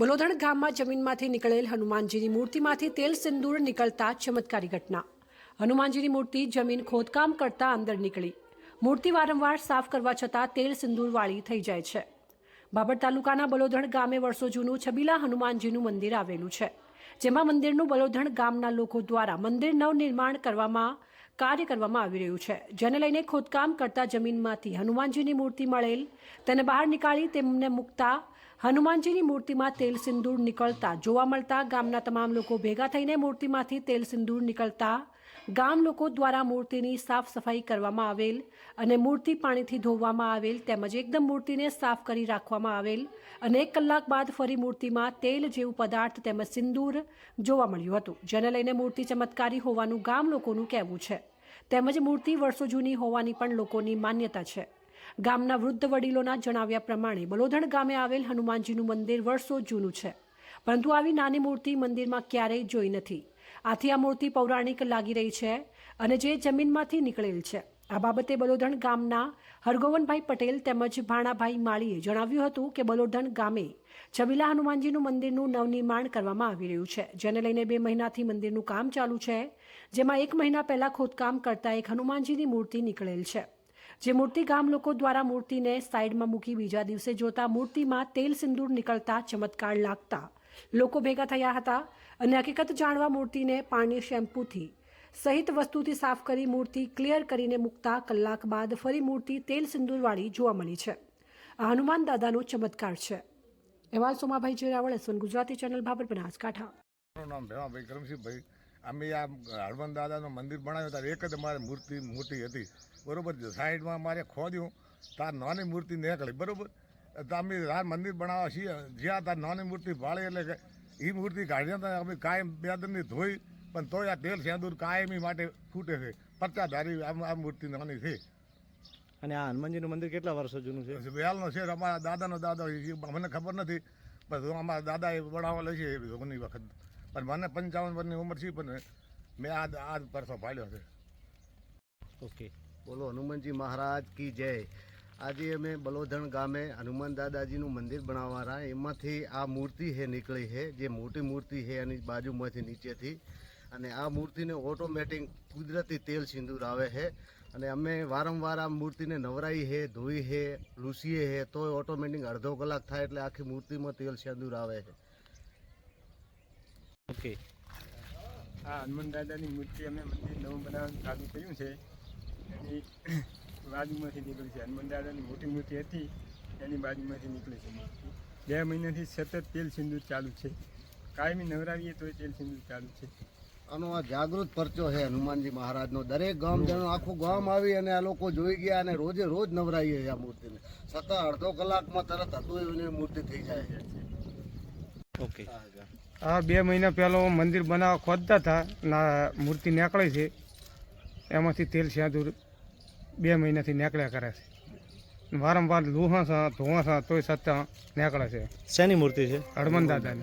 બલોદણ ગામમાં જમીનમાંથી નીકળેલ હનુમાનજીની મૂર્તિમાંથી તેલ સિંદૂર નીકળતા ચમત્કારી ઘટના. હનુમાનજીની મૂર્તિ જમીન ખોદકામ કરતા અંદર નીકળી. મૂર્તિ વારંવાર સાફ કરવા છતાં તેલ સિંદૂરવાળી થઈ જાય છે. બાબર તાલુકાના બલોધણ ગામે વર્ષો જૂનું છબીલા હનુમાનજીનું મંદિર આવેલું છે. જેમાં મંદિરનું બલોધણ ગામના લોકો દ્વારા મંદિર નવનિર્માણ કરવામાં કાર્ય કરવામાં આવી રહ્યું છે. જેને લઈને ખોદકામ કરતા જમીનમાંથી હનુમાનજીની મૂર્તિ મળેલ તેને બહાર નીકાળી તેમને મૂકતા હનુમાનજીની મૂર્તિમાં તેલ સિંદૂર નીકળતા જોવા મળતા ગામના તમામ લોકો ભેગા થઈને મૂર્તિમાંથી તેલ સિંદૂર નીકળતા ગામ લોકો દ્વારા મૂર્તિની સાફ સફાઈ કરવામાં આવેલ અને મૂર્તિ પાણીથી ધોવામાં આવેલ તેમજ એકદમ મૂર્તિને સાફ કરી રાખવામાં આવેલ અને એક કલાક બાદ ફરી મૂર્તિમાં તેલ જેવું પદાર્થ તેમજ સિંદૂર જોવા મળ્યું હતું, જેને લઈને મૂર્તિ ચમત્કારી હોવાનું ગામ લોકોનું કહેવું છે. તેમજ મૂર્તિ વર્ષો જૂની હોવાની પણ લોકોની માન્યતા છે. ગામના વૃદ્ધ વડીલોના જણાવ્યા પ્રમાણે બલોધણ ગામે આવેલ હનુમાનજીનું મંદિર વર્ષો જૂનું છે. પરંતુ આવી નાની મૂર્તિ મંદિરમાં ક્યારેય જોઈ નથી. આથી આ મૂર્તિ પૌરાણિક લાગી રહી છે અને જે જમીનમાંથી નીકળેલ છે. આ બાબતે બલોધણ ગામના હરગોવનભાઈ પટેલ તેમજ ભાણાભાઈ માળીએ જણાવ્યું હતું કે બલોધણ ગામે છબીલા હનુમાનજીનું મંદિરનું નવનિર્માણ કરવામાં આવી રહ્યું છે, જેને લઈને બે મહિનાથી મંદિરનું કામ ચાલુ છે, જેમાં એક મહિના પહેલા ખોદકામ કરતા એક હનુમાનજીની મૂર્તિ નીકળેલ છે. જે મૂર્તિ ગામ લોકો દ્વારા મૂર્તિને સાઈડમાં મૂકી બીજા દિવસે જોતા મૂર્તિમાં તેલ સિંદૂર નીકળતા ચમત્કાર લાગતા. લોકો ભેગા થયા હતા અને હકીકત જાણવા મૂર્તિને પાણી શેમ્પૂથી સહિત વસ્તુથી સાફ કરી મૂર્તિ ક્લિયર કરીને મૂકતા કલાક બાદ ફરી મૂર્તિ તેલ સિંદૂરવાળી જોવા મળી છે. આ હનુમાન દાદાનો ચમત્કાર છે. અહેવાલ Somabhai Jerawal S one Gujarati channel Bhabhar Banaskantha. નામ ભેમાભાઈ કરમસિંહભાઈ અમે આ હળવંત દાદાનું મંદિર બનાવ્યું ત્યારે એક જ અમારે મૂર્તિ મોટી હતી. બરોબર સાઈડમાં અમારે ખોદ્યું તાર નાની મૂર્તિ નીકળી બરાબર? તો અમે આ મંદિર બનાવવા છીએ. જ્યાં તાર નાની મૂર્તિ ભાળે એટલે કે એ મૂર્તિ કાઢીને હતા અમે કાયમ બે દરની ધોઈ પણ તોય આ તેલ સેંદૂર કાયમી માટે ફૂટે છે. પરચાધારી આમ આ મૂર્તિ નાની છે. અને આ હનુમાનજીનું મંદિર કેટલા વર્ષો જૂનું છે? વેલનો છે. અમારા દાદાનો દાદા મને ખબર નથી પણ અમારા દાદાએ બનાવેલો છે ઘણી વખત. પણ મને પંચાવન વર્ષની ઉંમર છે પણ મેં આ આ પરસો ભાળ્યો છે. ઓકે. બોલો, હનુમાનજી મહારાજ કી જય. આજે અમે બલોધણ ગામે હનુમાન દાદાજીનું મંદિર બનાવવાના. એમાંથી આ મૂર્તિ હે નીકળી છે જે મોટી મૂર્તિ છે એની બાજુમાંથી નીચેથી. અને આ મૂર્તિને ઓટોમેટિક કુદરતી તેલ સિંદૂર આવે છે અને અમે વારંવાર આ મૂર્તિને નવરાઈ છે ધોઈ છે લૂસીએ છે તોય ઓટોમેટિક અડધો કલાક થાય એટલે આખી મૂર્તિમાં તેલ સિંદૂર આવે છે ઓકે. આ હનુમાન દાદાની મૂર્તિ અમે મંદિર નવું બનાવવાનું ચાલુ કર્યું છે. એની બાજુમાંથી નીકળી છે. હનુમાન દાદાની મોટી મૂર્તિ હતી એની બાજુમાંથી નીકળી છે મૂર્તિ. બે મહિનાથી સતત તેલ સિંદૂર ચાલુ છે. કાયમી નવરાવીએ તોય તેલ સિંદૂર ચાલુ છે. આનો આ જાગૃત પરચો છે હનુમાનજી મહારાજનો. દરેક ગામ જણો આખું ગામ આવી અને આ લોકો જોઈ ગયા અને રોજે રોજ નવરાઈએ છે આ મૂર્તિને. સતત અડધો કલાકમાં તરત હતું એની મૂર્તિ થઈ જાય છે. ઓકે. આ બે મહિના પહેલાં મંદિર બનાવવા ખોદતા હતા ના મૂર્તિ નીકળે છે. એમાંથી તેલ સ્યાદુર બે મહિનાથી નીકળ્યા કરે છે. વારંવાર લુહાસા ધોવાસા તોય સત્તા નીકળે છે. શેની મૂર્તિ છે? હનુમાન દાદાની.